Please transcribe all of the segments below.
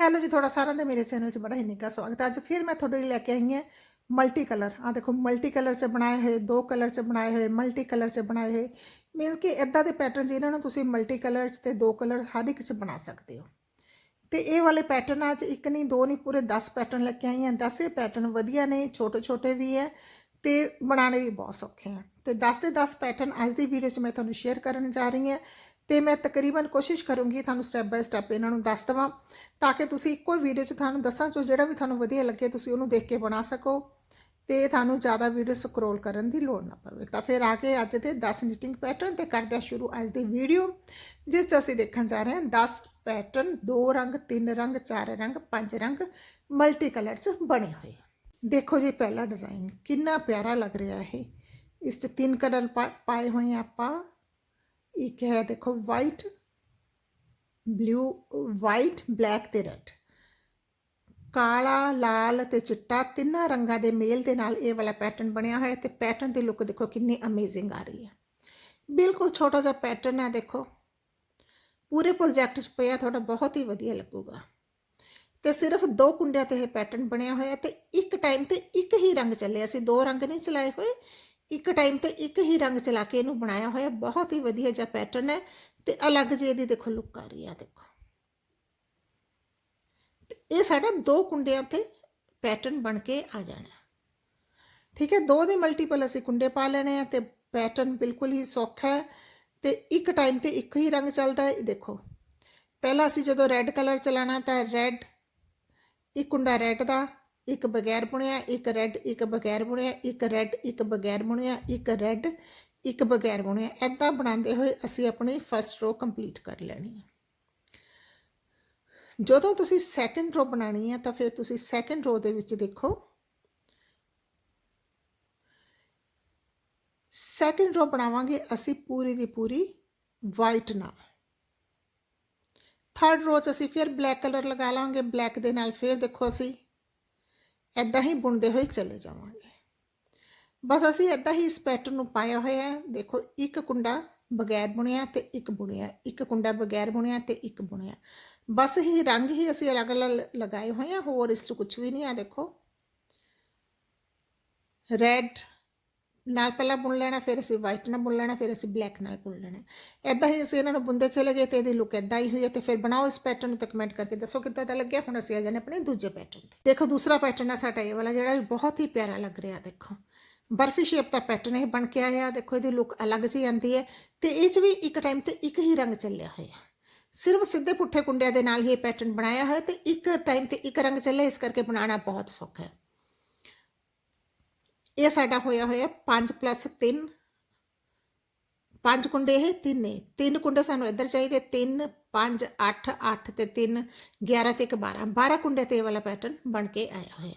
Hello ਜੀ, ਤੁਹਾਡਾ ਸਾਰਿਆਂ ਦਾ ਮੇਰੇ ਚੈਨਲ 'ਚ ਬੜਾ ਹੀ ਨਿੱਘਾ ਸਵਾਗਤ ਹੈ। ਅੱਜ ਫਿਰ ਮੈਂ ਤੁਹਾਡੇ ਲਈ ਲੈ ਕੇ ਆਈ ਹਾਂ ਮਲਟੀ ਕਲਰ ਆ ਦੇਖੋ ਮਲਟੀ ਕਲਰ 'ਚ ਬਣਾਏ ਹੋਏ, ਦੋ ਕਲਰ 'ਚ ਬਣਾਏ ਹੋਏ ਮਲਟੀ ਕਲਰ 'ਚ ਬਣਾਏ ਹੋਏ। ਮੀਨਸ ਕਿ ਇਦਾਂ ਦੇ ਪੈਟਰਨ ਜਿਹਨਾਂ ਨੂੰ ਤੁਸੀਂ ਮਲਟੀ ਕਲਰ 'ਚ ਤੇ ਦੋ ਕਲਰ ਹਰ ਇੱਕ 'ਚ ਬਣਾ ਸਕਦੇ ਹੋ। ਤੇ ਇਹ ਵਾਲੇ ਪੈਟਰਨ ਅੱਜ ਇੱਕ ਨਹੀਂ, ਦੋ ਨਹੀਂ, ਪੂਰੇ 10 ਪੈਟਰਨ ਲੈ ਕੇ ਆਈ ਹਾਂ। 10 ਇਹ ਪੈਟਰਨ ਵਧੀਆ ਨੇ ਛੋਟੇ ਛੋਟੇ ਵੀ ਹੈ ਤੇ ਬਣਾਉਣੇ ਵੀ ਬਹੁਤ ਸੌਖੇ ਆ। ਤੇ 10 ਦੇ 10 ਪੈਟਰਨ ਅੱਜ ਦੀ ਵੀਡੀਓ 'ਚ ਮੈਂ ਤੁਹਾਨੂੰ ਸ਼ੇਅਰ ਕਰਨ ਜਾ ਰਹੀ ਹਾਂ। ਤੇ ਮੈਂ ਤਕਰੀਬਨ ਕੋਸ਼ਿਸ਼ ਕਰੂੰਗੀ ਤੁਹਾਨੂੰ ਸਟੈਪ ਬਾਈ ਸਟੈਪ ਇਹਨਾਂ ਨੂੰ ਦੱਸ ਦਵਾਂ, ਤਾਂ ਕਿ ਤੁਸੀਂ ਇੱਕੋ ਹੀ ਵੀਡੀਓ 'ਚ ਤੁਹਾਨੂੰ ਦੱਸਾਂ ਚੋ ਜਿਹੜਾ ਵੀ ਤੁਹਾਨੂੰ ਵਧੀਆ ਲੱਗੇ, ਤੁਸੀਂ ਉਹਨੂੰ ਦੇਖ ਕੇ ਬਣਾ ਸਕੋ ਤੇ ਤੁਹਾਨੂੰ ਜ਼ਿਆਦਾ ਵੀਡੀਓ ਸਕਰੋਲ ਕਰਨ ਦੀ ਲੋੜ ਨਾ ਪਵੇ। ਤਾਂ ਫਿਰ ਆ ਕੇ ਅੱਜ ਦੇ 10 ਨਿਟਿੰਗ ਪੈਟਰਨ ਤੇ ਕਰਦੇ ਸ਼ੁਰੂ ਅੱਜ ਦੀ ਵੀਡੀਓ ਜਿਸ 'ਚ ਅਸੀਂ ਦੇਖਣ ਜਾ ਰਹੇ ਹਾਂ 10 ਪੈਟਰਨ ਦੋ ਰੰਗ, ਤਿੰਨ ਰੰਗ, ਚਾਰ ਰੰਗ, ਪੰਜ ਰੰਗ ਮਲਟੀ ਕਲਰ 'ਚ ਬਣੇ ਹੋਏ ਦੇਖੋ ਜੀ ਪਹਿਲਾ ਡਿਜ਼ਾਈਨ ਕਿੰਨਾ ਪਿਆਰਾ ਲੱਗ ਰਿਹਾ ਹੈ ਇਸ 'ਚ ਤਿੰਨ ਕਲਰ ਪਾਏ ਹੋਏ ਆ ਆਪਾਂ। ਇੱਕ ਹੈ ਦੇਖੋ ਵਾਈਟ ਬਲੂ ਵਾਈਟ ਬਲੈਕ ਤੇ ਰੈਡ ਕਾਲਾ ਲਾਲ ਤੇ ਚਿੱਟਾ ਤਿੰਨਾਂ ਰੰਗਾਂ ਦੇ ਮੇਲ ਦੇ ਨਾਲ ਇਹ ਵਾਲਾ ਪੈਟਰਨ ਬਣਿਆ ਹੋਇਆ ਤੇ ਪੈਟਰਨ ਦੀ ਲੁੱਕ ਦੇਖੋ ਕਿੰਨੀ ਅਮੇਜ਼ਿੰਗ ਆ ਰਹੀ ਹੈ ਬਿਲਕੁਲ ਛੋਟਾ ਜਿਹਾ ਪੈਟਰਨ ਹੈ ਦੇਖੋ ਪੂਰੇ ਪ੍ਰੋਜੈਕਟ 'ਚ ਪਿਆ ਤੁਹਾਡਾ ਬਹੁਤ ਹੀ ਵਧੀਆ ਲੱਗੂਗਾ ਤੇ ਸਿਰਫ ਦੋ ਕੁੰਡਿਆਂ ਤੇ ਇਹ ਪੈਟਰਨ ਬਣਿਆ ਹੋਇਆ ਤੇ ਇੱਕ ਟਾਈਮ ਤੇ ਇੱਕ ਹੀ ਰੰਗ ਚੱਲਿਆ ਸੀ ਦੋ ਰੰਗ ਨਹੀਂ ਚਲਾਏ ਹੋਏ ਇੱਕ ਟਾਈਮ ਤੇ ਇੱਕ ਹੀ ਰੰਗ ਚਲਾ ਕੇ ਇਹਨੂੰ ਬਣਾਇਆ ਹੋਇਆ, ਬਹੁਤ ਹੀ ਵਧੀਆ ਜਿਹਾ ਪੈਟਰਨ ਹੈ ਤੇ ਅਲੱਗ ਜਿਹੀ ਇਹਦੀ ਦੇਖੋ ਲੁੱਕ ਆ ਰਹੀ ਆ, ਦੇਖੋ। ਤੇ ਇਹ ਸਾਡਾ ਦੋ ਕੁੰਡਿਆਂ ਤੇ ਪੈਟਰਨ ਬਣ ਕੇ ਆ ਜਾਣਾ। ਠੀਕ ਹੈ, ਦੋ ਦੇ ਮਲਟੀਪਲ ਅਸੀਂ ਕੁੰਡੇ ਪਾ ਲੈਣੇ ਆ ਤੇ ਪੈਟਰਨ ਬਿਲਕੁਲ ਹੀ ਸੌਖਾ ਹੈ ਤੇ ਇੱਕ ਟਾਈਮ ਤੇ ਇੱਕ ਹੀ ਰੰਗ ਚੱਲਦਾ ਹੈ ਦੇਖੋ। ਪਹਿਲਾਂ ਅਸੀਂ ਜਦੋਂ ਰੈੱਡ ਕਲਰ ਚਲਾਣਾ ਤਾਂ ਰੈੱਡ ਇੱਕ ਕੁੰਡਾ ਰੈੱਡ ਦਾ ਇੱਕ ਬਗੈਰ ਬੁਣਿਆ, ਇੱਕ ਰੈੱਡ, ਇੱਕ ਬਗੈਰ ਬੁਣਿਆ, ਇੱਕ ਰੈੱਡ, ਇੱਕ ਬਗੈਰ ਬੁਣਿਆ, ਇੱਕ ਰੈੱਡ, ਇੱਕ ਬਗੈਰ ਬੁਣਿਆ। ਐਦਾਂ ਬਣਾਉਂਦੇ ਹੋਏ ਅਸੀਂ ਆਪਣੀ ਫਸਟ ਰੋ ਕੰਪਲੀਟ ਕਰ ਲੈਣੀ ਹੈ। ਜਦੋਂ ਤੁਸੀਂ ਸੈਕੰਡ ਰੋ ਬਣਾਣੀ ਹੈ, ਤਾਂ ਫਿਰ ਤੁਸੀਂ ਸੈਕੰਡ ਰੋ ਦੇ ਵਿੱਚ ਦੇਖੋ। ਸੈਕੰਡ ਰੋ ਬਣਾਵਾਂਗੇ ਅਸੀਂ ਪੂਰੀ ਦੀ ਪੂਰੀ ਵਾਈਟ ਨਾਲ। ਥਰਡ ਰੋ 'ਚ ਅਸੀਂ ਫਿਰ ਬਲੈਕ ਕਲਰ ਲਗਾ ਲਾਂਗੇ। ਬਲੈਕ ਦੇ ਨਾਲ ਫਿਰ ਦੇਖੋ ਅਸੀਂ ਐਦਾਂ ਹੀ ਬੁਣਦੇ ਹੋਏ ਚਲੇ ਜਾਵਾਂਗੇ। ਬਸ ਅਸੀਂ ਐਦਾਂ ਹੀ ਇਸ ਪੈਟਰਨ ਨੂੰ ਪਾਇਆ ਹੋਇਆ ਹੈ। ਦੇਖੋ, ਇੱਕ ਕੁੰਡਾ ਬਗੈਰ ਬੁਣਿਆ ਤੇ ਇੱਕ ਬੁਣਿਆ, ਇੱਕ ਕੁੰਡਾ ਬਗੈਰ ਬੁਣਿਆ ਤੇ ਇੱਕ ਬੁਣਿਆ। ਬਸ ਹੀ ਰੰਗ ਹੀ ਅਸੀਂ ਅਲੱਗ-ਅਲੱਗ ਲਗਾਏ ਹੋਏ ਆ, ਹੋਰ ਇਸ 'ਚ ਕੁਝ ਵੀ ਨਹੀਂ ਆ, ਦੇਖੋ। ਰੈੱਡ ਨਾਲ ਪਹਿਲਾਂ ਬੁਣ ਲੈਣਾ, ਫਿਰ ਅਸੀਂ ਵਾਈਟ ਨਾਲ ਬੁਣ ਲੈਣਾ, ਫਿਰ ਅਸੀਂ ਬਲੈਕ ਨਾਲ ਬੁਣ ਲੈਣਾ। ਐਦਾਂ ਹੀ ਅਸੀਂ ਇਹਨਾਂ ਨੂੰ ਬੁੰਦੇ ਚਲੇ ਗਏ ਤੇ ਇਹਦੀ ਲੁੱਕ ਐਦਾਂ ਹੀ ਹੋਈ ਹੈ ਤੇ ਫਿਰ ਬਣਾਓ ਇਸ ਪੈਟਰਨ ਨੂੰ ਤੇ ਕਮੈਂਟ ਕਰਕੇ ਦੱਸੋ ਕਿੱਦਾਂ ਦਾ ਲੱਗਿਆ। ਹੁਣ ਅਸੀਂ ਆ ਜਾਣੇ ਆਪਣੇ ਦੂਜੇ ਪੈਟਰਨ ਤੇ। ਦੇਖੋ ਦੂਸਰਾ ਪੈਟਰਨ ਹੈ ਸਾਡਾ ਇਹ ਵਾਲਾ ਜਿਹੜਾ ਬਹੁਤ ਹੀ ਪਿਆਰਾ ਲੱਗ ਰਿਹਾ, ਦੇਖੋ। ਬਰਫੀ ਸ਼ੇਪ ਦਾ ਪੈਟਰਨ ਇਹ ਬਣ ਕੇ ਆਇਆ, ਦੇਖੋ ਇਹਦੀ ਲੁੱਕ ਅਲੱਗ ਜਿਹੀ ਆਂਦੀ ਹੈ ਤੇ ਇਹ 'ਚ ਵੀ ਇੱਕ ਟਾਈਮ ਤੇ ਇੱਕ ਹੀ ਰੰਗ ਚੱਲਿਆ ਹੋਇਆ। ਸਿਰਫ ਸਿੱਧੇ ਪੁੱਠੇ ਕੁੰਡਿਆਂ ਦੇ ਨਾਲ ਹੀ ਇਹ ਪੈਟਰਨ ਬਣਾਇਆ ਹੋਇਆ ਤੇ ਇੱਕ ਟਾਈਮ ਤੇ ਇੱਕ ਰੰਗ ਚੱਲਿਆ, ਇਸ ਕਰਕੇ ਬਣਾਉਣਾ ਬਹੁਤ ਸੌਖਾ ਹੈ। ਇਹ ਸਾਡਾ ਹੋਇਆ ਹੋਇਆ 5 3 ਪੰਜ ਕੁੰਡੇ ਇਹ ਤਿੰਨ। ਨੇ ਤਿੰਨ ਕੁੰਡੇ ਸਾਨੂੰ ਇੱਧਰ ਚਾਹੀਦੇ। 3 5 8 8 ਤੇ 3 11 ਤੇ 1 12 12 ਕੁੰਡੇ ਤੇ ਇਹ ਵਾਲਾ ਪੈਟਰਨ ਬਣ ਕੇ ਆਇਆ ਹੋਇਆ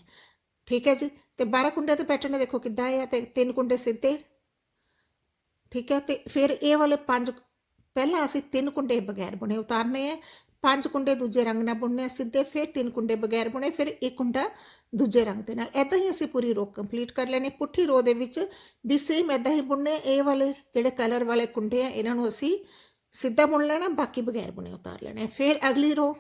ਠੀਕ ਹੈ ਜੀ? ਤੇ 12 ਕੁੰਡੇ ਤੇ ਪੈਟਰਨ ਦੇਖੋ ਕਿੱਦਾਂ ਆਇਆ ਤੇ ਤਿੰਨ ਕੁੰਡੇ ਸਿੱਧੇ। ਠੀਕ ਹੈ? ਤੇ ਫਿਰ ਇਹ ਵਾਲੇ ਪੰਜ, ਪਹਿਲਾਂ ਅਸੀਂ ਤਿੰਨ ਕੁੰਡੇ ਬਗੈਰ ਬੁਣੇ ਉਤਾਰਨੇ ਆ ਪੰਜ ਕੁੰਡੇ ਦੂਜੇ ਰੰਗ ਨਾਲ ਬੁਣਨੇ ਸਿੱਧੇ ਫਿਰ ਤਿੰਨ ਕੁੰਡੇ ਬਗੈਰ ਬੁਣੇ, ਫਿਰ ਇੱਕ ਕੁੰਡਾ ਦੂਜੇ ਰੰਗ ਦੇ ਨਾਲ। ਐਦਾਂ ਹੀ ਅਸੀਂ ਪੂਰੀ ਰੋ ਕੰਪਲੀਟ ਕਰ ਲੈਣੀ। ਪੁੱਠੀ ਰੋ ਦੇ ਵਿੱਚ ਵੀ ਸੇਮ ਐਦਾਂ ਹੀ ਬੁਣਨੇ ਇਹ ਵਾਲੇ ਜਿਹੜੇ ਕਲਰ ਵਾਲੇ ਕੁੰਡੇ ਆ, ਇਹਨਾਂ ਨੂੰ ਅਸੀਂ ਸਿੱਧਾ ਬੁਣ ਲੈਣਾ, ਬਾਕੀ ਬਗੈਰ ਬੁਣੇ ਉਤਾਰ ਲੈਣੇ ਫਿਰ ਅਗਲੀ ਰੋ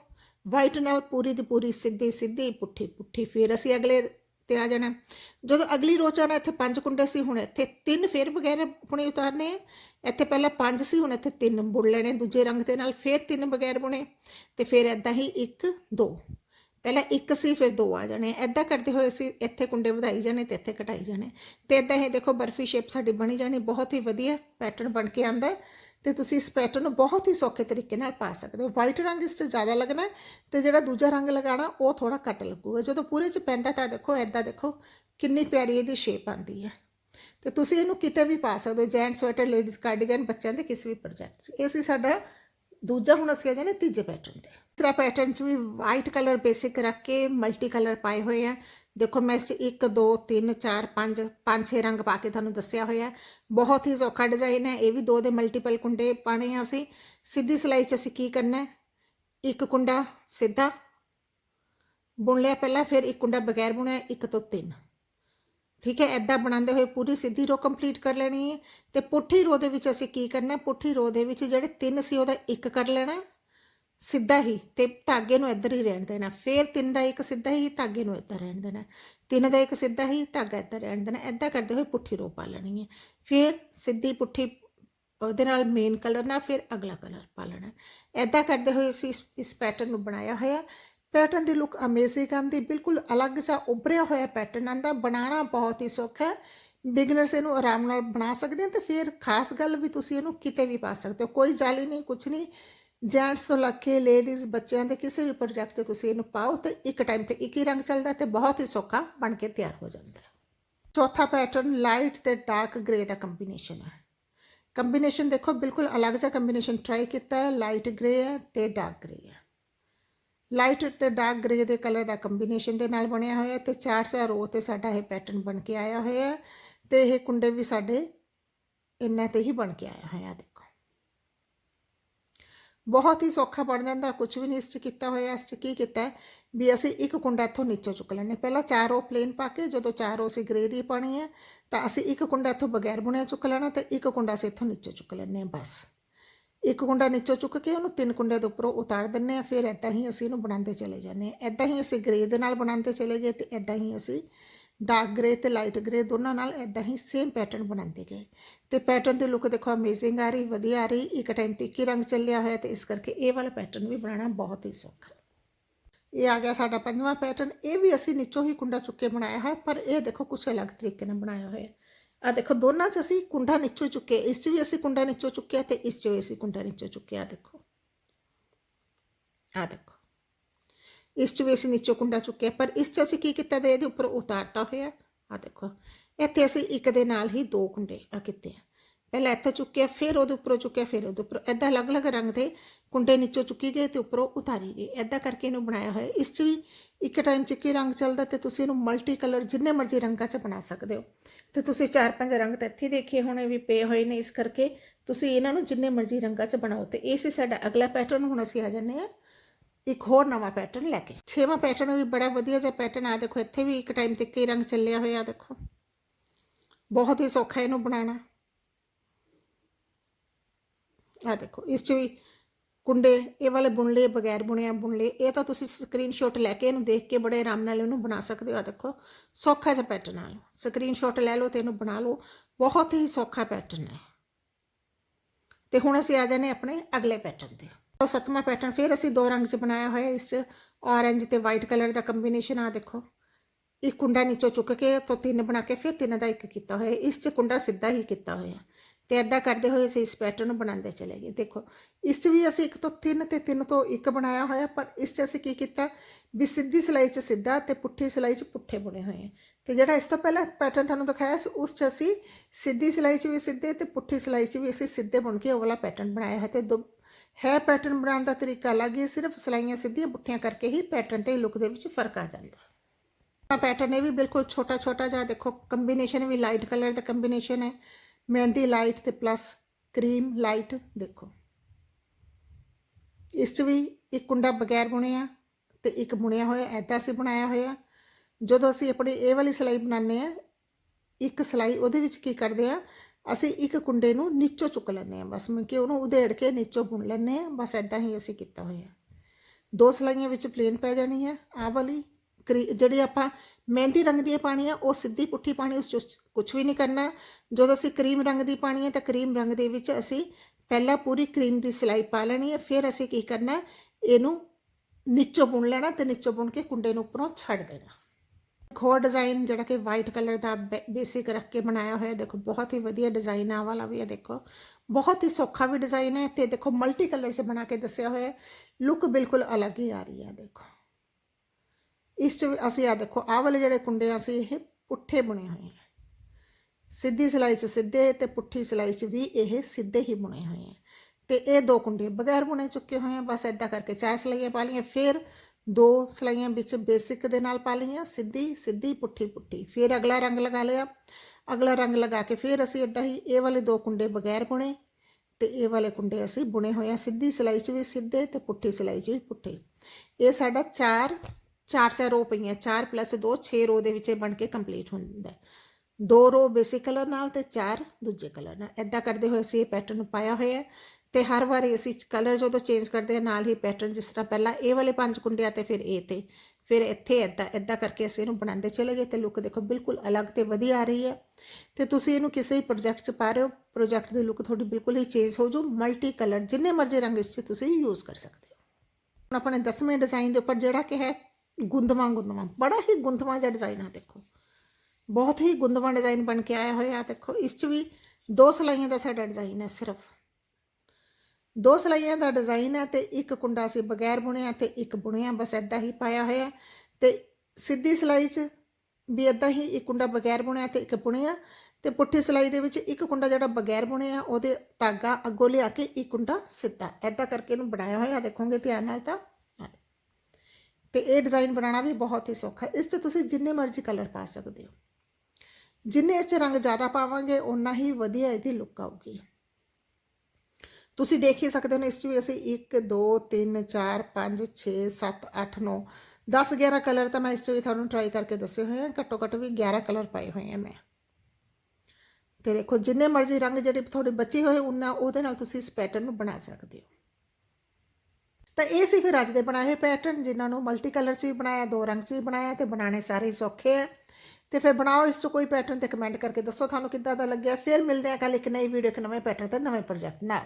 ਵਾਈਟ ਨਾਲ ਪੂਰੀ ਦੀ ਪੂਰੀ ਸਿੱਧੀ ਸਿੱਧੀ ਪੁੱਠੀ ਪੁੱਠੀ। ਫਿਰ ਅਸੀਂ ਅਗਲੇ ਤੇ ਆ ਜਾਣਾ। ਜਦੋਂ ਅਗਲੀ ਰੋ ਚ ਆਣਾ ਇੱਥੇ ਪੰਜ ਕੁੰਡੇ ਸੀ, ਹੁਣ ਇੱਥੇ ਤਿੰਨ ਫੇਰ ਬਗੈਰ ਬੁਣੇ ਉਤਾਰਨੇ ਇੱਥੇ ਪਹਿਲਾਂ ਪੰਜ ਸੀ, ਹੁਣ ਇੱਥੇ ਤਿੰਨ ਬੁਣ ਲੈਣੇ, ਦੂਜੇ ਰੰਗ ਦੇ ਨਾਲ ਫੇਰ ਤਿੰਨ ਬਗੈਰ ਬੁਣੇ। ਤੇ ਫਿਰ ਐਦਾਂ ਹੀ 1 2 ਪਹਿਲਾਂ ਇੱਕ ਸੀ, ਫਿਰ ਦੋ ਆ ਜਾਣੇ। ਐਦਾਂ ਕਰਦੇ ਹੋਏ ਅਸੀਂ ਇੱਥੇ ਕੁੰਡੇ ਵਧਾਈ ਜਾਣੇ ਤੇ ਇੱਥੇ ਘਟਾਈ ਜਾਣੇ। ਤੇ ਐਦਾਂ ਹੀ ਦੇਖੋ, ਬਰਫੀ ਸ਼ੇਪ ਸਾਡੀ ਬਣੀ ਜਾਣੀ, ਬਹੁਤ ਹੀ ਵਧੀਆ ਪੈਟਰਨ ਬਣ ਕੇ ਆਂਦਾ ਤੇ ਤੁਸੀਂ ਇਸ ਪੈਟਰਨ ਨੂੰ ਬਹੁਤ ਹੀ ਸੌਖੇ ਤਰੀਕੇ ਨਾਲ ਪਾ ਸਕਦੇ ਹੋ। ਵਾਈਟ ਰੰਗ ਇਸ 'ਚ ਜ਼ਿਆਦਾ ਲੱਗਣਾ ਤੇ ਜਿਹੜਾ ਦੂਜਾ ਰੰਗ ਲਗਾਉਣਾ, ਉਹ ਥੋੜਾ ਘੱਟ ਲੱਗੂਗਾ। ਜਦੋਂ ਪੂਰੇ 'ਚ ਪੈਂਦਾ ਤਾਂ ਦੇਖੋ ਐਦਾਂ ਦੇਖੋ, ਕਿੰਨੀ ਪਿਆਰੀ ਇਹਦੀ ਸ਼ੇਪ ਆਂਦੀ ਹੈ। ਤੇ ਤੁਸੀਂ ਇਹਨੂੰ ਕਿਤੇ ਵੀ ਪਾ ਸਕਦੇ ਹੋ ਜੈਂਟ ਸਵੈਟਰ ਲੇਡੀਜ਼ ਕਾਰਡੀਗਨ ਬੱਚਿਆਂ ਦੇ ਕਿਸੇ ਵੀ ਪ੍ਰੋਜੈਕਟ 'ਚ। ਇਹ ਸੀ ਸਾਡਾ ਦੂਜਾ ਹੁਣ ਅਸੀਂ ਆ ਜਾਨੇ ਤੀਜੇ ਪੈਟਰਨ ਤੇ। ਤੀਸਰਾ ਪੈਟਰਨ 'ਚ ਵੀ ਵਾਈਟ ਕਲਰ ਬੇਸਿਕ ਰੱਖ ਕੇ ਮਲਟੀ ਕਲਰ ਪਾਏ ਹੋਏ ਆ। ਦੇਖੋ ਮੈਂ ਇਸ 'ਚ 1 2 3 4 5 5 6 ਰੰਗ ਪਾ ਕੇ ਤੁਹਾਨੂੰ ਦੱਸਿਆ ਹੋਇਆ। ਬਹੁਤ ਹੀ ਸੌਖਾ ਡਿਜ਼ਾਈਨ ਹੈ। ਇਹ ਵੀ ਦੋ ਦੇ ਮਲਟੀਪਲ ਕੁੰਡੇ ਪਾਣੇ ਆ ਅਸੀਂ। ਸਿੱਧੀ ਸਿਲਾਈ 'ਚ ਅਸੀਂ ਕੀ ਕਰਨਾ ਇੱਕ ਕੁੰਡਾ ਸਿੱਧਾ ਬੁਣ ਲਿਆ ਪਹਿਲਾਂ, ਫਿਰ ਇੱਕ ਕੁੰਡਾ ਬਗੈਰ ਬੁਣਿਆ, ਇੱਕ ਤੋਂ ਤਿੰਨ। ਠੀਕ ਹੈ ਐਦਾਂ ਬਣਾਉਂਦੇ ਹੋਏ ਪੂਰੀ ਸਿੱਧੀ ਰੋ ਕੰਪਲੀਟ ਕਰ ਲੈਣੀ ਹੈ ਤੇ ਪੁੱਠੀ ਰੋ ਦੇ ਵਿੱਚ ਅਸੀਂ ਕੀ ਕਰਨਾ ਪੁੱਠੀ ਰੋ ਦੇ ਵਿੱਚ ਜਿਹੜੇ ਤਿੰਨ ਸੀ ਉਹਦਾ ਇੱਕ ਕਰ ਲੈਣਾ ਸਿੱਧਾ ਹੀ ਤੇ ਧਾਗੇ ਨੂੰ ਇੱਧਰ ਹੀ ਰਹਿਣ ਦੇਣਾ ਫਿਰ ਤਿੰਨ ਦਾ ਇੱਕ ਸਿੱਧਾ ਹੀ, ਧਾਗੇ ਨੂੰ ਇੱਧਰ ਰਹਿਣ ਦੇਣਾ ਤਿੰਨ ਦਾ ਇੱਕ ਸਿੱਧਾ ਹੀ, ਧਾਗਾ ਇੱਧਰ ਰਹਿਣ ਦੇਣਾ ਐਦਾਂ ਕਰਦੇ ਹੋਏ ਪੁੱਠੀ ਰੋ ਪਾ ਲੈਣੀ ਹੈ। ਫਿਰ ਸਿੱਧੀ ਪੁੱਠੀ ਉਹਦੇ ਨਾਲ ਮੇਨ ਕਲਰ ਨਾਲ ਫਿਰ ਅਗਲਾ ਕਲਰ ਪਾ ਲੈਣਾ ਐਦਾਂ ਕਰਦੇ ਹੋਏ ਅਸੀਂ ਇਸ- ਇਸ ਪੈਟਰਨ ਨੂੰ ਬਣਾਇਆ ਹੋਇਆ ਪੈਟਰਨ ਦੀ ਲੁੱਕ ਅਮੇਜ਼ਿੰਗ ਆਂਦੀ, ਬਿਲਕੁਲ ਅਲੱਗ ਜਿਹਾ ਉੱਭਰਿਆ ਹੋਇਆ ਪੈਟਰਨ ਆਂਦਾ, ਬਣਾਉਣਾ ਬਹੁਤ ਹੀ ਸੌਖਾ ਹੈ। ਬਿਗਨਰਸ ਇਹਨੂੰ ਆਰਾਮ ਨਾਲ ਬਣਾ ਸਕਦੇ ਹਨ ਤੇ ਫਿਰ ਖਾਸ ਗੱਲ ਵੀ ਤੁਸੀਂ ਇਹਨੂੰ ਕਿਤੇ ਵੀ ਪਾ ਸਕਦੇ ਹੋ, ਕੋਈ ਜਾਲੀ ਨਹੀਂ ਕੁਝ ਨਹੀਂ। ਜੈਂਟਸ ਤੋਂ ਲੱਗ ਕੇ ਲੇਡੀਜ਼ ਬੱਚਿਆਂ ਦੇ ਕਿਸੇ ਵੀ ਪ੍ਰੋਜੈਕਟ ਤੇ ਤੁਸੀਂ ਇਹਨੂੰ ਪਾਓ ਤੇ ਇੱਕ ਟਾਈਮ ਤੇ ਇੱਕ ਹੀ ਰੰਗ ਚੱਲਦਾ ਤੇ ਬਹੁਤ ਹੀ ਸੌਖਾ ਬਣ ਕੇ ਤਿਆਰ ਹੋ ਜਾਂਦਾ ਹੈ। ਚੌਥਾ ਪੈਟਰਨ ਲਾਈਟ ਤੇ ਡਾਰਕ ਗ੍ਰੇ ਦਾ ਕੰਬੀਨੇਸ਼ਨ ਹੈ। ਕੰਬੀਨੇਸ਼ਨ ਦੇਖੋ, ਬਿਲਕੁਲ ਅਲੱਗ ਜਿਹਾ ਕੰਬੀਨੇਸ਼ਨ ਟਰਾਈ ਕੀਤਾ ਹੈ ਲਾਈਟ ਗ੍ਰੇ ਹੈ ਤੇ ਡਾਰਕ ਗ੍ਰੇ ਲਾਈਟ ਤੇ ਡਾਰਕ ਗ੍ਰੇ ਦੇ ਕਲਰ ਦਾ ਕੰਬੀਨੇਸ਼ਨ ਦੇ ਨਾਲ ਬਣਿਆ ਹੋਇਆ ਹੈ ਤੇ ਚਾਰ ਚਾਰ ਰੋ ਤੇ ਸਾਡਾ ਇਹ ਪੈਟਰਨ ਬਣ ਕੇ ਆਇਆ ਹੋਇਆ ਹੈ ਤੇ ਇਹ ਕੁੰਡੇ ਵੀ ਸਾਡੇ ਇੰਨਾ ਤੇ ਹੀ ਬਣ ਕੇ ਆਇਆ ਹੋਇਆ ਦੇਖੋ। ਬਹੁਤ ਹੀ ਸੌਖਾ ਬਣ ਜਾਂਦਾ ਕੁਝ ਵੀ ਨਹੀਂ ਇਸ 'ਚ ਕੀਤਾ ਹੋਇਆ, ਇਸ 'ਚ ਕੀ ਕੀਤਾ ਵੀ ਅਸੀਂ ਇੱਕ ਕੁੰਡਾ ਇੱਥੋਂ ਨੀਚੇ ਚੁੱਕ ਲੈਣੇ ਪਹਿਲਾਂ ਚਾਰ ਰੋ ਪਲੇਨ ਪਾ ਕੇ ਜਦੋਂ ਚਾਰ ਰੋ ਅਸੀਂ ਗ੍ਰੇ ਦੀ ਪਾਣੀ ਹੈ ਤਾਂ ਅਸੀਂ ਇੱਕ ਕੁੰਡਾ ਇੱਥੋਂ ਬਗੈਰ ਬੁਣਿਆ ਚੁੱਕ ਲੈਣਾ ਤੇ ਇੱਕ ਕੁੰਡਾ ਅਸੀਂ ਇੱਥੋਂ ਨੀਚੇ ਚੁੱਕ ਲੈਣੇ ਆ ਬਸ। ਇੱਕ ਕੁੰਡਾ ਨੀਚੋਂ ਚੁੱਕ ਕੇ ਉਹਨੂੰ ਤਿੰਨ ਕੁੰਡੇ ਦੇ ਉੱਪਰੋਂ ਉਤਾਰ ਦਿੰਨੇ ਆ ਫਿਰ ਐਦਾਂ ਹੀ ਅਸੀਂ ਇਹਨੂੰ ਬਣਾਉਂਦੇ ਚਲੇ ਜਾਂਦੇ ਆ ਐਦਾਂ ਹੀ ਅਸੀਂ ਗ੍ਰੇ ਦੇ ਨਾਲ ਬਣਾਉਂਦੇ ਚਲੇ ਗਏ ਤੇ ਐਦਾਂ ਹੀ ਅਸੀਂ ਡਾਰਕ ਗ੍ਰੇ ਤੇ ਲਾਈਟ ਗ੍ਰੇ ਦੋਨਾਂ ਨਾਲ ਐਦਾਂ ਹੀ ਸੇਮ ਪੈਟਰਨ ਬਣਾਉਂਦੇ ਗਏ। ਤੇ ਪੈਟਰਨ ਦੀ ਲੁੱਕ ਦੇਖੋ ਅਮੇਜ਼ਿੰਗ ਆ ਰਹੀ, ਵਧੀਆ ਆ ਰਹੀ, ਇੱਕ ਟਾਈਮ ਤੇ ਇੱਕ ਹੀ ਰੰਗ ਚੱਲਿਆ ਹੋਇਆ ਤੇ ਇਸ ਕਰਕੇ ਇਹ ਵਾਲਾ ਪੈਟਰਨ ਵੀ ਬਣਾਉਣਾ ਬਹੁਤ ਹੀ ਸੌਖਾ। ਇਹ ਆ ਗਿਆ ਸਾਡਾ ਪੰਜਵਾਂ ਪੈਟਰਨ ਇਹ ਵੀ ਅਸੀਂ ਨੀਚੋਂ ਹੀ ਕੁੰਡਾ ਚੁੱਕ ਕੇ ਬਣਾਇਆ ਹੈ ਪਰ ਇਹ ਦੇਖੋ ਕੁਛ ਅਲੱਗ ਤਰੀਕੇ ਨਾਲ ਬਣਾਇਆ ਹੋਇਆ। ਆ ਦੇਖੋ, ਦੋਨਾਂ 'ਚ ਅਸੀਂ ਕੁੰਡਾ ਨੀਚੋ ਚੁੱਕਿਆ ਇਸ 'ਚ ਵੀ ਅਸੀਂ ਕੁੰਡਾ ਨੀਚੋਂ ਚੁੱਕਿਆ ਤੇ ਇਸ 'ਚ ਵੀ ਅਸੀਂ ਕੁੰਡਾ ਨੀਚੋ ਚੁੱਕਿਆ ਦੇਖੋ। ਆ ਦੇਖੋ। ਇਸ 'ਚ ਵੀ ਅਸੀਂ ਨੀਚੋਂ ਕੁੰਡਾ ਚੁੱਕਿਆ ਪਰ ਇਸ 'ਚ ਅਸੀਂ ਕੀ ਕੀਤਾ ਤੇ ਇਹਦੇ ਉੱਪਰ ਉਤਾਰਤਾ ਹੋਇਆ। ਆ ਦੇਖੋ। ਇੱਥੇ ਅਸੀਂ ਇੱਕ ਦੇ ਨਾਲ ਹੀ ਦੋ ਕੁੰਡੇ ਆ ਕੀਤੇ ਆ। ਪਹਿਲਾਂ ਇੱਥੇ ਚੁੱਕਿਆ, ਫਿਰ ਉਹਦੇ ਉੱਪਰੋਂ ਚੁੱਕਿਆ, ਫਿਰ ਉਹਦੇ ਉੱਪਰੋਂ। ਐਦਾਂ ਅਲੱਗ-ਅਲੱਗ ਰੰਗ ਦੇ ਕੁੰਡੇ ਨੀਚੋਂ ਚੁੱਕੀ ਗਏ ਤੇ ਉੱਪਰੋਂ ਉਤਾਰੀ ਗਏ। ਐਦਾਂ ਕਰਕੇ ਇਹਨੂੰ ਬਣਾਇਆ ਹੋਇਆ। ਇਸ 'ਚ ਵੀ ਇੱਕ ਟਾਈਮ 'ਚ ਇੱਕ ਰੰਗ ਚੱਲਦਾ ਤੇ ਤੁਸੀਂ ਇਹਨੂੰ ਮਲਟੀ ਕਲਰ ਜਿੰਨੇ ਮਰਜ਼ੀ ਰੰਗਾਂ 'ਚ ਬਣਾ ਸਕਦੇ ਹੋ। ਤੇ ਤੁਸੀਂ ਚਾਰ ਪੰਜ ਰੰਗ ਤਾਂ ਇੱਥੇ ਦੇਖੇ ਹੋਣੇ ਵੀ ਪਏ ਹੋਏ ਨੇ ਇਸ ਕਰਕੇ ਤੁਸੀਂ ਇਹਨਾਂ ਨੂੰ ਜਿੰਨੇ ਮਰਜ਼ੀ ਰੰਗਾਂ 'ਚ ਬਣਾਓ ਤੇ ਇਹ ਸੀ ਸਾਡਾ ਅਗਲਾ ਪੈਟਰਨ ਹੁਣ ਅਸੀਂ ਆ ਜਾਂਦੇ ਆ ਇੱਕ ਹੋਰ ਨਵਾਂ ਪੈਟਰਨ ਲੈ ਕੇ। ਛੇਵਾਂ ਪੈਟਰਨ ਵੀ ਬੜਾ ਵਧੀਆ ਜਿਹਾ ਪੈਟਰਨ ਆ। ਦੇਖੋ ਇੱਥੇ ਵੀ ਇੱਕ ਟਾਈਮ ਤੇ ਇੱਕ ਰੰਗ ਚੱਲਿਆ ਹੋਇਆ, ਦੇਖੋ। ਬਹੁਤ ਹੀ ਸੌਖਾ ਇਹਨੂੰ ਬਣਾਉਣਾ। ਆ ਦੇਖੋ, ਇਸ 'ਚ ਵੀ ਕੁੰਡੇ, ਇਹ ਵਾਲੇ ਬੁਣ ਲਏ ਬਗੈਰ ਬੁਣਿਆ ਬੁਣ ਲਏ ਇਹ ਤਾਂ ਤੁਸੀਂ ਸਕਰੀਨਸ਼ਾਟ ਲੈ ਕੇ ਇਹਨੂੰ ਦੇਖ ਕੇ ਬੜੇ ਆਰਾਮ ਨਾਲ ਇਹਨੂੰ ਬਣਾ ਸਕਦੇ ਹੋ। ਆ ਦੇਖੋ, ਸੌਖਾ ਜਿਹਾ ਪੈਟਰਨ ਆ। ਲਓ ਸਕਰੀਨਸ਼ਾਟ ਲੈ ਲਓ ਤੇ ਇਹਨੂੰ ਬਣਾ ਲਓ। ਬਹੁਤ ਹੀ ਸੌਖਾ ਪੈਟਰਨ ਹੈ ਤੇ ਹੁਣ ਅਸੀਂ ਆ ਜਾਣੇ ਆਪਣੇ ਅਗਲੇ ਪੈਟਰਨ ਤੇ। ਉਹ ਸੱਤਵਾਂ ਪੈਟਰਨ ਫਿਰ ਅਸੀਂ ਦੋ ਰੰਗ 'ਚ ਬਣਾਇਆ ਹੋਇਆ ਇਸ 'ਚ। ਔਰੇਂਜ ਤੇ ਵਾਈਟ ਕਲਰ ਦਾ ਕੰਬੀਨੇਸ਼ਨ ਆ ਦੇਖੋ। ਇੱਕ ਕੁੰਡਾ ਨੀਚੋਂ ਚੁੱਕ ਕੇ ਤੋਂ ਤਿੰਨ ਬਣਾ ਕੇ ਫਿਰ ਤਿੰਨ ਦਾ ਇੱਕ ਕੀਤਾ ਹੋਇਆ। ਇਸ 'ਚ ਕੁੰਡਾ ਸਿੱਧਾ ਹੀ ਕੀਤਾ ਹੋਇਆ। ਤੇ ਐਦਾਂ ਕਰਦੇ ਹੋਏ ਅਸੀਂ ਇਸ ਪੈਟਰਨ ਨੂੰ ਬਣਾਉਂਦੇ ਚਲੇ ਗਏ। ਦੇਖੋ ਇਸ 'ਚ ਵੀ ਅਸੀਂ ਇੱਕ ਤੋਂ ਤਿੰਨ ਤੇ ਤਿੰਨ ਤੋਂ ਇੱਕ ਬਣਾਇਆ ਹੋਇਆ ਪਰ ਇਸ 'ਚ ਅਸੀਂ ਕੀ ਕੀਤਾ? ਵੀ ਸਿੱਧੀ ਸਿਲਾਈ 'ਚ ਸਿੱਧਾ ਤੇ ਪੁੱਠੀ ਸਿਲਾਈ 'ਚ ਪੁੱਠੇ ਬੁਣੇ ਹੋਏ ਆ। ਤੇ ਜਿਹੜਾ ਇਸ ਤੋਂ ਪਹਿਲਾਂ ਪੈਟਰਨ ਤੁਹਾਨੂੰ ਦਿਖਾਇਆ ਸੀ ਉਸ 'ਚ ਅਸੀਂ ਸਿੱਧੀ ਸਿਲਾਈ 'ਚ ਵੀ ਸਿੱਧੇ ਤੇ ਪੁੱਠੀ ਸਿਲਾਈ 'ਚ ਵੀ ਅਸੀਂ ਸਿੱਧੇ ਬੁਣ ਕੇ ਉਹ ਵਾਲਾ ਪੈਟਰਨ ਬਣਾਇਆ ਹੈ ਤੇ ਦੋ ਹੈ ਪੈਟਰਨ ਬਣਾਉਣ ਦਾ ਤਰੀਕਾ ਅਲੱਗ ਹੀ ਹੈ, ਸਿਰਫ ਸਿਲਾਈਆਂ ਸਿੱਧੀਆਂ ਪੁੱਠੀਆਂ ਕਰਕੇ ਹੀ ਪੈਟਰਨ ਤੇ ਲੁੱਕ ਦੇ ਵਿੱਚ ਫ਼ਰਕ ਆ ਜਾਂਦਾ। ਆ ਪੈਟਰਨ ਇਹ ਵੀ ਬਿਲਕੁਲ ਛੋਟਾ ਛੋਟਾ ਜਿਹਾ ਦੇਖੋ ਕੰਬੀਨੇਸ਼ਨ ਵੀ ਲਾਈਟ ਕਲਰ ਦਾ ਕੰਬੀਨੇਸ਼ਨ ਹੈ। ਮਹਿੰਦੀ ਲਾਈਟ ਤੇ ਪਲੱਸ ਕਰੀਮ ਲਾਈਟ ਦੇਖੋ। ਇਸ 'ਚ ਵੀ ਇੱਕ ਕੁੰਡਾ ਬਗੈਰ ਬੁਣਿਆ ਤੇ ਇੱਕ ਬੁਣਿਆ ਹੋਇਆ ਐਦਾਂ ਅਸੀਂ ਬਣਾਇਆ ਹੋਇਆ। ਜਦੋਂ ਅਸੀਂ ਆਪਣੀ ਇਹ ਵਾਲੀ ਸਿਲਾਈ ਬਣਾਉਂਦੇ ਆ ਇੱਕ ਸਿਲਾਈ ਉਹਦੇ ਵਿੱਚ ਕੀ ਕਰਦੇ ਆ ਅਸੀਂ ਇੱਕ ਕੁੰਡੇ ਨੂੰ ਨੀਚੋਂ ਚੁੱਕ ਲੈਂਦੇ ਆ ਬਸ ਮੈਂ ਕਿ ਉਹਨੂੰ ਉਧੇੜ ਕੇ ਨੀਚੋਂ ਬੁਣ ਲੈਂਦੇ ਆ ਬਸ ਐਦਾਂ ਹੀ ਅਸੀਂ ਕੀਤਾ ਹੋਇਆ। ਦੋ ਸਿਲਾਈਆਂ ਵਿੱਚ ਪਲੇਨ ਪੈ ਜਾਣੀ ਹੈ, ਆਹ ਵਾਲੀ ਜਿਹੜੀ ਆਪਾਂ ਮਹਿੰਦੀ ਰੰਗ ਦੀ ਪਾਣੀ ਆ ਉਹ ਸਿੱਧੀ ਪੁੱਠੀ ਪਾਣੀ ਉਸ ਚ ਕੁਝ ਵੀ ਨਹੀਂ ਕਰਨਾ। ਜਦੋਂ ਅਸੀਂ ਕਰੀਮ ਰੰਗ ਦੀ ਪਾਣੀ ਹੈ, ਤਾਂ ਕਰੀਮ ਰੰਗ ਦੇ ਵਿੱਚ ਅਸੀਂ ਪਹਿਲਾਂ ਪੂਰੀ ਕਰੀਮ ਦੀ ਸਿਲਾਈ ਪਾ ਲੈਣੀ ਹੈ। ਫਿਰ ਅਸੀਂ ਕੀ ਕਰਨਾ ਇਹਨੂੰ ਨੀਚੋਂ ਬੁਣ ਲੈਣਾ ਤੇ ਨੀਚੋਂ ਬੁਣ ਕੇ ਕੁੰਡੇ ਨੂੰ ਉੱਪਰੋਂ ਛੱਡ ਦੇਣਾ। ਇੱਕ ਹੋਰ ਡਿਜ਼ਾਈਨ ਜਿਹੜਾ ਕਿ ਵਾਈਟ ਕਲਰ ਦਾ ਬੇਸਿਕ ਰੱਖ ਕੇ ਬਣਾਇਆ ਹੋਇਆ, ਦੇਖੋ ਬਹੁਤ ਹੀ ਵਧੀਆ ਡਿਜ਼ਾਈਨ ਆ ਵਾਲਾ ਵੀ ਹੈ ਦੇਖੋ। ਬਹੁਤ ਹੀ ਸੌਖਾ ਵੀ ਡਿਜ਼ਾਈਨ ਹੈ ਤੇ ਦੇਖੋ ਮਲਟੀ ਕਲਰ ਸੇ ਬਣਾ ਕੇ ਦੱਸਿਆ ਹੋਇਆ ਲੁੱਕ ਬਿਲਕੁਲ ਅਲੱਗ ਹੀ ਆ ਰਹੀ ਹੈ, ਦੇਖੋ। ਇਸ ਚ ਵੀ ਅਸੀਂ ਆ ਦੇਖੋ, ਆਹ ਵਾਲੇ ਜਿਹੜੇ ਕੁੰਡੇ ਆ ਅਸੀਂ ਇਹ ਪੁੱਠੇ ਬੁਣੇ ਹੋਏ ਆ। ਸਿੱਧੀ ਸਿਲਾਈ ਚ ਸਿੱਧੇ ਤੇ ਪੁੱਠੀ ਸਿਲਾਈ ਚ ਵੀ ਇਹ ਸਿੱਧੇ ਹੀ ਬੁਣੇ ਹੋਏ ਆ। ਤੇ ਇਹ ਦੋ ਕੁੰਡੇ ਬਗੈਰ ਬੁਣੇ ਚੁੱਕੇ ਹੋਏ ਆ, ਬਸ ਐਦਾਂ ਕਰਕੇ ਚਾਰ ਸਿਲਾਈਆਂ ਪਾ ਲਈਆਂ, ਫਿਰ ਦੋ ਸਿਲਾਈਆਂ ਵਿੱਚ ਬੇਸਿਕ ਦੇ ਨਾਲ ਪਾ ਲਈਆਂ, ਸਿੱਧੀ ਸਿੱਧੀ, ਪੁੱਠੀ ਪੁੱਠੀ, ਫਿਰ ਅਗਲਾ ਰੰਗ ਲਗਾ ਲਿਆ। ਅਗਲਾ ਰੰਗ ਲਗਾ ਕੇ ਫਿਰ ਅਸੀਂ ਇਦਾਂ ਹੀ ਇਹ ਵਾਲੇ ਦੋ ਕੁੰਡੇ ਬਗੈਰ ਬੁਣੇ ਤੇ ਇਹ ਵਾਲੇ ਕੁੰਡੇ ਅਸੀਂ ਬੁਣੇ ਹੋਏ ਆ। ਸਿੱਧੀ ਸਿਲਾਈ 'ਚ ਵੀ ਸਿੱਧੇ ਤੇ ਪੁੱਠੀ ਸਿਲਾਈ 'ਚ ਵੀ ਪੁੱਠੇ। ਇਹ ਸਾਡਾ ਚਾਰ ਚਾਰ ਚਾਰ ਰੋ ਪਈਆਂ 4 ਪਲੱਸ 2 6 ਰੋ ਦੇ ਵਿੱਚ ਇਹ ਬਣ ਕੇ ਕੰਪਲੀਟ ਹੁੰਦਾ ਦੋ ਰੋ ਬੇਸਿਕ ਕਲਰ ਨਾਲ ਤੇ ਚਾਰ ਦੂਜੇ ਕਲਰ ਨਾਲ। ਐਦਾਂ ਕਰਦੇ ਹੋਏ ਅਸੀਂ ਇਹ ਪੈਟਰਨ ਪਾਇਆ ਹੋਇਆ ਹੈ ਤੇ ਹਰ ਵਾਰੀ ਅਸੀਂ ਕਲਰ ਜਦੋਂ ਚੇਂਜ ਕਰਦੇ ਹਾਂ, ਨਾਲ ਹੀ ਪੈਟਰਨ ਜਿਸ ਤਰ੍ਹਾਂ ਪਹਿਲਾਂ ਇਹ ਵਾਲੇ ਪੰਜ ਕੁੰਡਿਆਂ ਤੇ, ਫਿਰ ਇਹ ਤੇ, ਫਿਰ ਇੱਥੇ ਇਦਾਂ ਇਦਾਂ ਕਰਕੇ ਅਸੀਂ ਇਹਨੂੰ ਬਣਾਉਂਦੇ ਚਲੇ ਗਏ ਤੇ ਲੁੱਕ ਦੇਖੋ ਬਿਲਕੁਲ ਅਲੱਗ ਤੇ ਵਧੀਆ ਆ ਰਹੀ ਹੈ। ਤੇ ਤੁਸੀਂ ਇਹਨੂੰ ਕਿਸੇ ਪ੍ਰੋਜੈਕਟ 'ਚ ਪਾ ਰਹੇ ਹੋ ਪ੍ਰੋਜੈਕਟ ਦੀ ਲੁੱਕ ਤੁਹਾਡੀ ਬਿਲਕੁਲ ਹੀ ਚੇਂਜ ਹੋ ਜਾਊ ਮਲਟੀ ਕਲਰ ਜਿੰਨੇ ਮਰਜ਼ੀ ਰੰਗ ਇਸ 'ਚ ਤੁਸੀਂ ਯੂਜ਼ ਕਰ ਸਕਦੇ ਹੋ। ਹੁਣ ਆਪਣੇ 10ਵੇਂ ਡਿਜ਼ਾਈਨ ਦੇ ਉੱਪਰ ਜਿਹੜਾ ਕਿ ਹੈ ਗੁੰਦਵਾਂ ਗੁੰਦਵਾਂ, ਬੜਾ ਹੀ ਗੁੰਦਵਾਂ ਜਿਹਾ ਡਿਜ਼ਾਈਨ ਆ ਦੇਖੋ। ਬਹੁਤ ਹੀ ਗੁੰਦਵਾਂ ਡਿਜ਼ਾਈਨ ਬਣ ਕੇ ਆਇਆ ਹੋਇਆ ਦੇਖੋ। ਇਸ 'ਚ ਵੀ ਦੋ ਸਲਾਈਆਂ ਦਾ ਸਾਡਾ ਡਿਜ਼ਾਈਨ ਹੈ ਸਿਰਫ। ਦੋ ਸਲਾਈਆਂ ਦਾ ਡਿਜ਼ਾਈਨ ਹੈ ਤੇ ਇੱਕ ਕੁੰਡਾ ਸੀ ਬਗੈਰ ਬੁਣਿਆ ਤੇ ਇੱਕ ਬੁਣਿਆ, ਬਸ ਐਦਾਂ ਹੀ ਪਾਇਆ ਹੋਇਆ। ਤੇ ਸਿੱਧੀ ਸਲਾਈ 'ਚ ਵੀ ਐਦਾਂ ਹੀ ਇੱਕ ਕੁੰਡਾ ਬਗੈਰ ਬੁਣਿਆ ਤੇ ਇੱਕ ਬੁਣਿਆ ਤੇ ਪੁੱਠੀ ਸਲਾਈ ਦੇ ਵਿੱਚ ਇੱਕ ਕੁੰਡਾ ਜਿਹੜਾ ਬਗੈਰ ਬੁਣਿਆ, ਉਹਦੇ ਧਾਗਾ ਅੱਗੋਂ ਲਿਆ ਕੇ ਇੱਕ ਕੁੰਡਾ ਸਿੱਧਾ। ਐਦਾਂ ਕਰਕੇ ਇਹਨੂੰ ਬਣਾਇਆ ਹੋਇਆ, ਦੇਖੋਗੇ ਧਿਆਨ ਨਾਲ ਤਾਂ। ਤੇ ਇਹ ਡਿਜ਼ਾਈਨ ਬਣਾਉਣਾ ਵੀ ਬਹੁਤ ਹੀ ਸੌਖਾ ਇਸ 'ਚ ਤੁਸੀਂ ਜਿੰਨੇ ਮਰਜ਼ੀ ਕਲਰ ਪਾ ਸਕਦੇ ਹੋ। ਜਿੰਨੇ ਇਸ 'ਚ ਰੰਗ ਜ਼ਿਆਦਾ ਪਾਵਾਂਗੇ ਉਨਾ ਹੀ ਵਧੀਆ ਇਹਦੀ ਲੁੱਕ ਆਊਗੀ। ਤੁਸੀਂ ਦੇਖ ਹੀ ਸਕਦੇ ਹੋ ਨਾ, ਇਸ 'ਚ ਵੀ ਅਸੀਂ 1 2 3 4 5 6 7 8 9 10 11 ਕਲਰ ਤਾਂ ਮੈਂ ਇਸ 'ਚ ਵੀ ਤੁਹਾਨੂੰ ਟਰਾਈ ਕਰਕੇ ਦੱਸੇ ਹੋਏ ਆ। ਘੱਟੋ ਘੱਟ ਵੀ 11 ਕਲਰ ਪਾਏ ਹੋਏ ਆ ਮੈਂ। ਤੇ ਦੇਖੋ, ਜਿੰਨੇ ਮਰਜ਼ੀ ਰੰਗ ਜਿਹੜੇ ਤੁਹਾਡੇ ਬਚੇ ਹੋਏ ਉਨਾ ਉਹਦੇ ਨਾਲ ਤੁਸੀਂ ਇਸ ਪੈਟਰਨ ਨੂੰ ਬਣਾ ਸਕਦੇ ਹੋ। ਤਾਂ ਇਹ ਸੀ ਫਿਰ ਅੱਜ ਦੇ ਬਣਾਏ ਹੋਏ ਪੈਟਰਨ ਜਿਨ੍ਹਾਂ ਨੂੰ ਮਲਟੀ ਕਲਰ 'ਚ ਵੀ ਬਣਾਇਆ, ਦੋ ਰੰਗ 'ਚ ਵੀ ਬਣਾਇਆ ਤੇ ਬਣਾਉਣੇ ਸਾਰੇ ਹੀ ਸੌਖੇ ਆ। ਤੇ ਫਿਰ ਬਣਾਓ ਇਸ 'ਚ ਕੋਈ ਪੈਟਰਨ ਤੇ ਕਮੈਂਟ ਕਰਕੇ ਦੱਸੋ ਤੁਹਾਨੂੰ ਕਿੱਦਾਂ ਦਾ ਲੱਗਿਆ। ਫਿਰ ਮਿਲਦੇ ਆ ਕੱਲ ਇੱਕ ਨਈ ਵੀਡੀਓ ਇੱਕ ਨਵੇਂ ਪੈਟਰਨ ਤੇ ਨਵੇਂ ਪ੍ਰੋਜੈਕਟ ਨਾਲ।